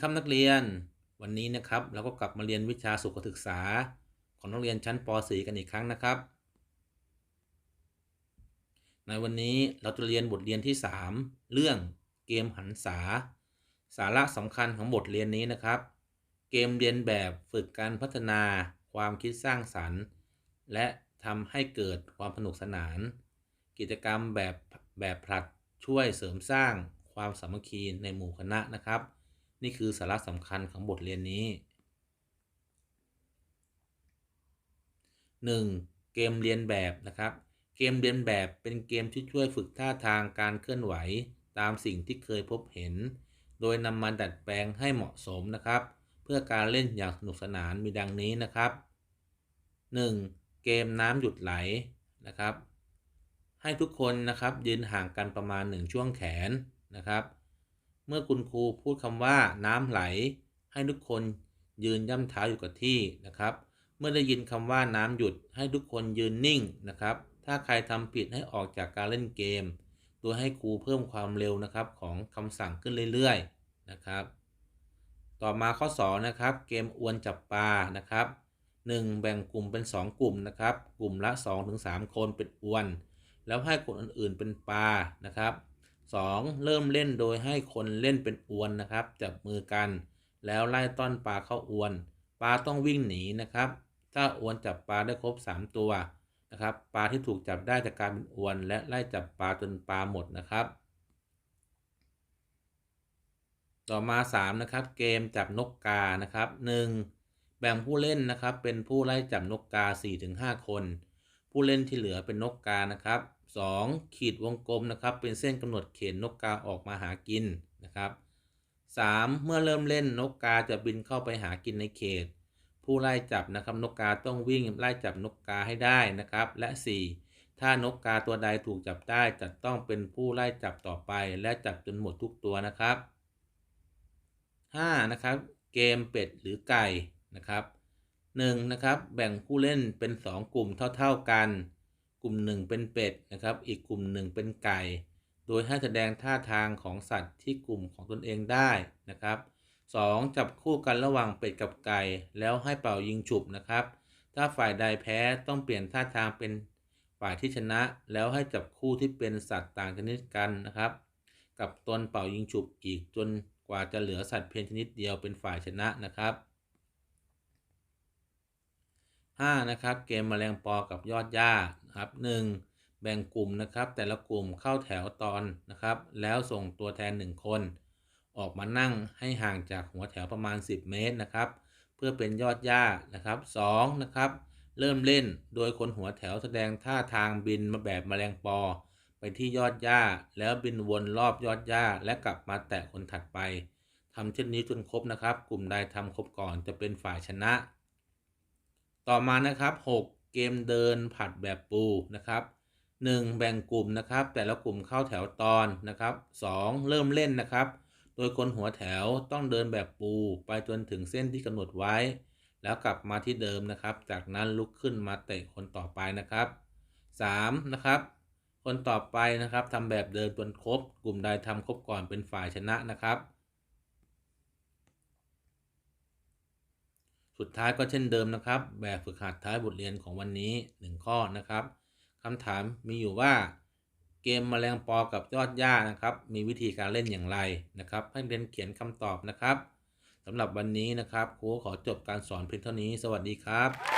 ครับนักเรียน วันนี้นะครับเราก็กลับมาเรียนวิชาสุขศึกษา ของนักเรียนชั้นป .4 กันอีกครั้งนะครับ ในวันนี้เราจะเรียนบทเรียนที่ 3 เรื่องเกมหันษา สาระสำคัญของบทเรียนนี้นะครับ เกมเรียนแบบฝึกการพัฒนา ความคิดสร้างสรรค์ และทำให้เกิดความสนุกสนาน กิจกรรมแบบแบบผลัดช่วยเสริมสร้างความสามัคคีในหมู่คณะนะครับ นี่คือสาระสำคัญของบทเรียนนี้ 1. เกมเรียนแบบนะครับ เกมเรียนแบบเป็นเกมที่ช่วยฝึกท่าทางการเคลื่อนไหว ตามสิ่งที่เคยพบเห็น โดยนำมาดัดแปลงให้เหมาะสมนะครับ เพื่อการเล่นอย่างสนุกสนานมีดังนี้นะครับ 1. เกมน้ำหยุดไหลนะครับ ให้ทุกคนนะครับยืนห่างกันประมาณ 1 ช่วงแขนนะครับ เมื่อคุณครูพูดคำว่าน้ำไหล ให้ทุกคนยืนย่ำเท้าอยู่กับที่นะครับ เมื่อได้ยินคำว่าน้ำหยุดให้ทุกคนยืนนิ่งนะครับ ถ้าใครทำผิดให้ออกจากการเล่นเกม โดยให้ครูเพิ่มความเร็วนะครับของคำสั่งขึ้นเรื่อยๆนะครับ ต่อมาข้อ2นะครับ เกมอวนจับปลานะครับ 1. แบ่งกลุ่มเป็น 2 กลุ่มนะครับ กลุ่มละ 2-3 คนเป็นอวน แล้วให้คนอื่นๆเป็นปลานะครับ 2. เริ่มเล่นโดยให้คนเล่นเป็นอวนนะครับ จับมือกัน แล้วไล่ต้อนปลาเข้าอวน ปลาต้องวิ่งหนีนะครับ ถ้าอวนจับปลาได้ครบ 3 ตัวนะครับ ปลาที่ถูกจับได้จะกลายเป็นอวน และไล่จับปลาจนปลาหมดนะครับ ต่อมา 3 นะครับ เกมจับนกกานะครับ 1. แบ่งผู้เล่นนะครับเป็นผู้ไล่จับนกกา 4-5 คน ผู้เล่นที่เหลือเป็นนกกานะครับ 2. ขีดวงกลมนะครับ เป็นเส้นกำหนดเขตนกกาออกมาหากินนะครับ 3. เมื่อเริ่มเล่นนกกาจะบินเข้าไปหากินในเขต ผู้ไล่จับนะครับนกกาต้องวิ่งไล่จับนกกาให้ได้นะครับ และ 4. ถ้านกกาตัวใดถูกจับได้จะต้องเป็นผู้ไล่จับต่อไป และจับจนหมดทุกตัวนะครับ 5. นะครับ เกมเป็ดหรือไก่นะครับ 1. นะครับแบ่งผู้เล่นเป็น 2 กลุ่มเท่าๆกัน กลุ่ม 1 เป็นเป็ดนะครับ อีกกลุ่ม 1 เป็นไก่ โดยให้แสดงท่าทางของสัตว์ที่กลุ่มของตนเองได้นะครับ 2. จับคู่กันระหว่างเป็ดกับไก่ แล้วให้เป่ายิงฉุบนะครับ ถ้าฝ่ายใดแพ้ต้องเปลี่ยนท่าทางเป็นฝ่ายที่ชนะ แล้วให้จับคู่ที่เป็นสัตว์ต่างชนิดกันนะครับ กับตนเป่ายิงฉุบอีกจนกว่าจะเหลือสัตว์เพียงชนิดเดียวเป็นฝ่ายชนะนะครับ 5. นะครับเกมแมลงปอกับยอดหญ้าครับ 1. แบ่งกลุ่มนะครับ แต่ละกลุ่มเข้าแถวตอนนะครับ แล้วส่งตัวแทน 1 คน ออกมานั่งให้ห่างจากหัวแถวประมาณ 10 เมตรนะครับ เพื่อเป็นยอดหญ้านะครับ 2. นะครับ เริ่มเล่นโดยคนหัวแถวแสดงท่าทางบินมาแบบแมลงปอ ไปที่ยอดหญ้า แล้วบินวนรอบยอดหญ้า และกลับมาแตะคนถัดไปทำเช่นนี้จนครบนะครับ กลุ่มใดทำครบก่อนจะเป็นฝ่ายชนะ ต่อมานะครับ 6 เกมเดินผัดแบบปูนะครับ 1. แบ่งกลุ่มนะครับ แต่ละกลุ่มเข้าแถวตอนนะครับ 2. เริ่มเล่นนะครับ โดยคนหัวแถวต้องเดินแบบปู ไปจนถึงเส้นที่กำหนดไว้ แล้วกลับมาที่เดิมนะครับ จากนั้นลุกขึ้นมาเตะคนต่อไปนะครับ 3. นะครับ คนต่อไปนะครับทำแบบเดินจนครบ กลุ่มใดทำครบก่อนเป็นฝ่ายชนะนะครับ สุดท้ายก็เช่นเดิมนะครับ แบบฝึกหัดท้ายบทเรียนของวันนี้ 1 ข้อนะครับคำถามมีอยู่ว่า เกมแมลงปอกับยอดหญ้านะครับ มีวิธีการเล่นอย่างไรนะครับ ให้เรียนเขียนคำตอบนะครับสำหรับวันนี้นะครับครูขอจบการสอนเพียงเท่านี้ สวัสดีครับ